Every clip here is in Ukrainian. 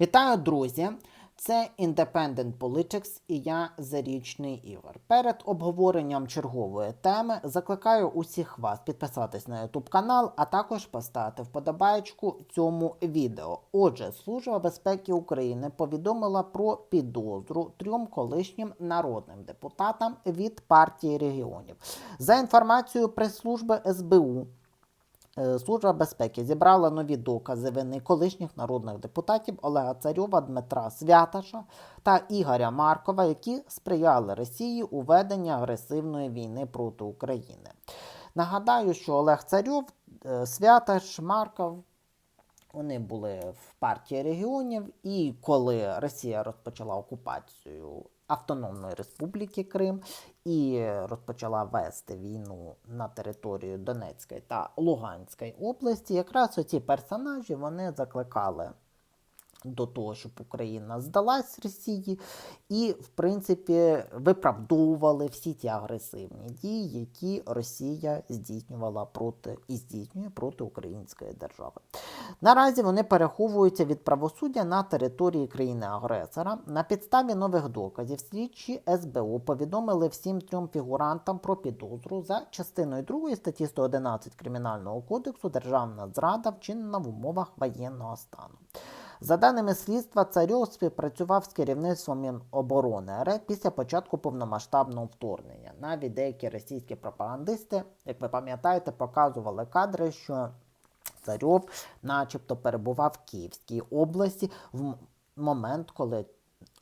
Вітаю, друзі! Це Independent Politics і я Зарічний Ігор. Перед обговоренням чергової теми закликаю усіх вас підписатись на YouTube канал, а також поставити вподобайку цьому відео. Отже, Служба безпеки України повідомила про підозру трьом колишнім народним депутатам від партії регіонів. За інформацією прес-служби СБУ. Е, Служба безпеки зібрала нові докази вини колишніх народних депутатів Олега Царьова, Дмитра Святаша та Ігоря Маркова, які сприяли Росії у веденні агресивної війни проти України. Нагадаю, що Олег Царьов, е, Святаш, Марков. Вони були в партії регіонів, і коли Росія розпочала окупацію Автономної Республіки Крим і розпочала вести війну на територію Донецької та Луганської області, якраз оці персонажі вони закликали до того, щоб Україна здалась Росії, і, в принципі, виправдовували всі ті агресивні дії, які Росія здійснювала проти і здійснює проти української держави. Наразі вони переховуються від правосуддя на території країни-агресора. На підставі нових доказів слідчі СБУ повідомили всім трьом фігурантам про підозру за частиною 2 статті 111 Кримінального кодексу Державна зрада вчинена в умовах воєнного стану. За даними слідства, Царьов співпрацював з керівництвом Міноборони РФ після початку повномасштабного вторгнення. Навіть деякі російські пропагандисти, як ви пам'ятаєте, показували кадри, що Царьов, начебто, перебував в Київській області в момент, коли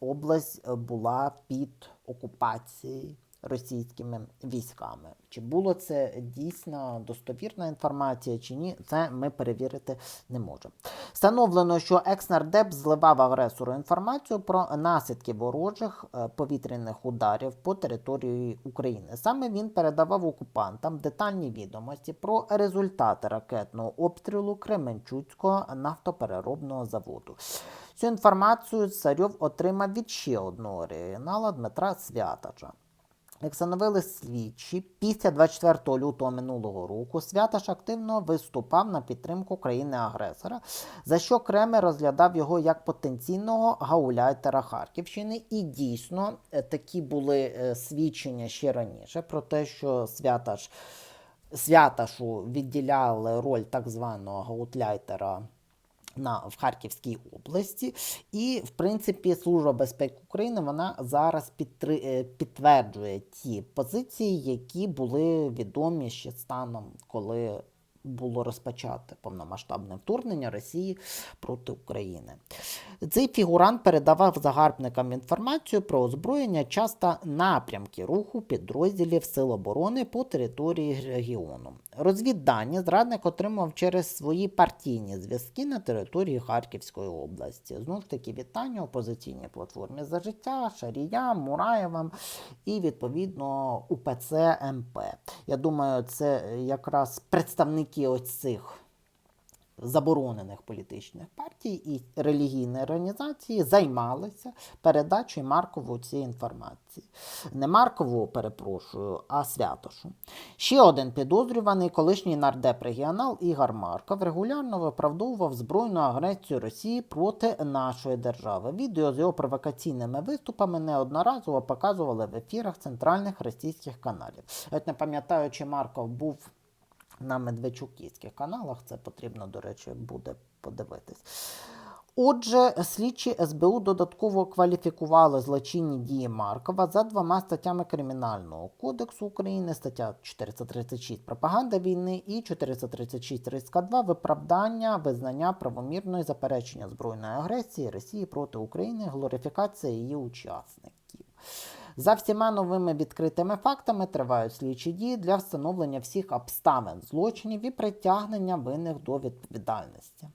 область була під окупацією російськими військами. Чи було це дійсно достовірна інформація, чи ні, це ми перевірити не можемо. Встановлено, що екс-нардеп зливав агресору інформацію про наслідки ворожих е, повітряних ударів по території України. Саме він передавав окупантам детальні відомості про результати ракетного обстрілу Кременчуцького нафтопереробного заводу. Цю інформацію Царьов отримав від ще одного регіонала Дмитра Святача. Як встановили слідчі, після 24 лютого минулого року Святаш активно виступав на підтримку країни-агресора, за що Кремль розглядав його як потенційного гауляйтера Харківщини. І дійсно е, такі були е, свідчення ще раніше про те, що Святаш, Святашу відділяли роль так званого гауляйтера на, в Харківській області. І, в принципі, Служба безпеки України вона зараз підтри, е, підтверджує ті позиції, які були відомі ще станом, коли було розпочати повномасштабне вторгнення Росії проти України. Цей фігурант передавав загарбникам інформацію про озброєння час та напрямки руху підрозділів Сил оборони по території регіону. Розвіддані зрадник отримав через свої партійні зв'язки на території Харківської області. Знову ж таки, вітання опозиційній платформі за життя, Шарія, Мураєвам і відповідно УПЦ МП. Я думаю, це якраз представники ось цих заборонених політичних партій і релігійні організації займалися передачею Маркову цієї інформації. Не Маркову, перепрошую, а Святошу. Ще один підозрюваний, колишній нардеп регіонал Ігор Марков, регулярно виправдовував збройну агресію Росії проти нашої держави. Відео з його провокаційними виступами неодноразово показували в ефірах центральних російських каналів. От не пам'ятаю, чи Марков був на медведчуківських каналах. Це потрібно, до речі, буде подивитись. Отже, слідчі СБУ додатково кваліфікували злочинні дії Маркова за двома статтями Кримінального кодексу України, стаття 436 пропаганда війни і 436 риска 2 виправдання визнання правомірної заперечення збройної агресії Росії проти України, глорифікація її учасників. За всіма новими відкритими фактами тривають слідчі дії для встановлення всіх обставин злочинів і притягнення винних до відповідальності.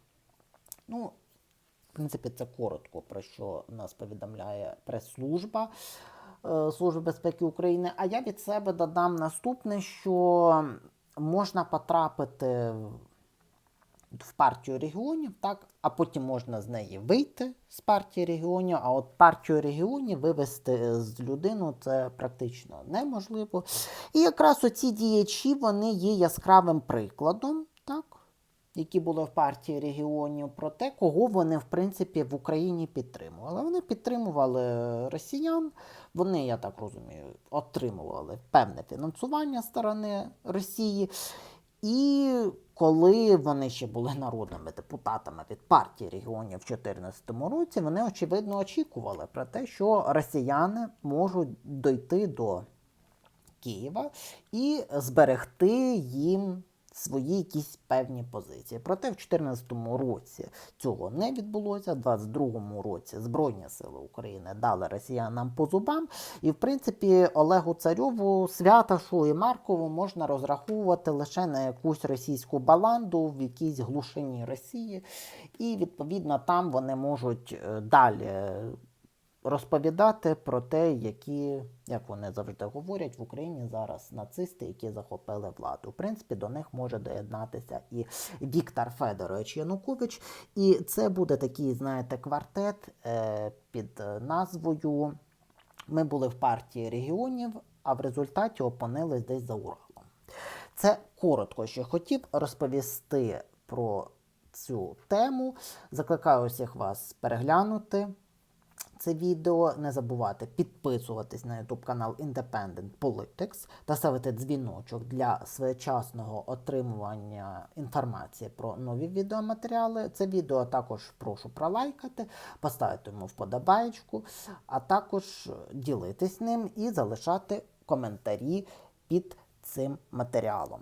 Ну, в принципі, це коротко про що нас повідомляє прес-служба е, Служби безпеки України. А я від себе додам наступне, що можна потрапити в партію регіонів, так, а потім можна з неї вийти з партії регіонів. А от партію регіонів вивести з людину це практично неможливо. І якраз оці діячі вони є яскравим прикладом, так, які були в партії регіонів, про те, кого вони в принципі в Україні підтримували. Вони підтримували росіян. Вони, я так розумію, отримували певне фінансування сторони Росії. І коли вони ще були народними депутатами від партії регіонів в 2014 році, вони очевидно очікували про те, що росіяни можуть дойти до Києва і зберегти їм свої якісь певні позиції. Проте в 2014 році цього не відбулося. В 2022 році Збройні сили України дали росіянам по зубам. І в принципі Олегу Царьову, Святашу і Маркову можна розраховувати лише на якусь російську баланду в якійсь глушині Росії. І відповідно там вони можуть е, далі розповідати про те, які, як вони завжди говорять, в Україні зараз нацисти, які захопили владу. В принципі, до них може доєднатися і Віктор Федорович Янукович. І це буде такий, знаєте, квартет е, під назвою Ми були в партії регіонів, а в результаті опинились десь за Уралом. Це коротко, що хотів розповісти про цю тему. Закликаю усіх вас переглянути це відео. Не забувати підписуватись на YouTube канал Independent Politics та ставити дзвіночок для своєчасного отримування інформації про нові відеоматеріали. Це відео також прошу пролайкати, поставити йому вподобаєчку, а також ділитись ним і залишати коментарі під цим матеріалом.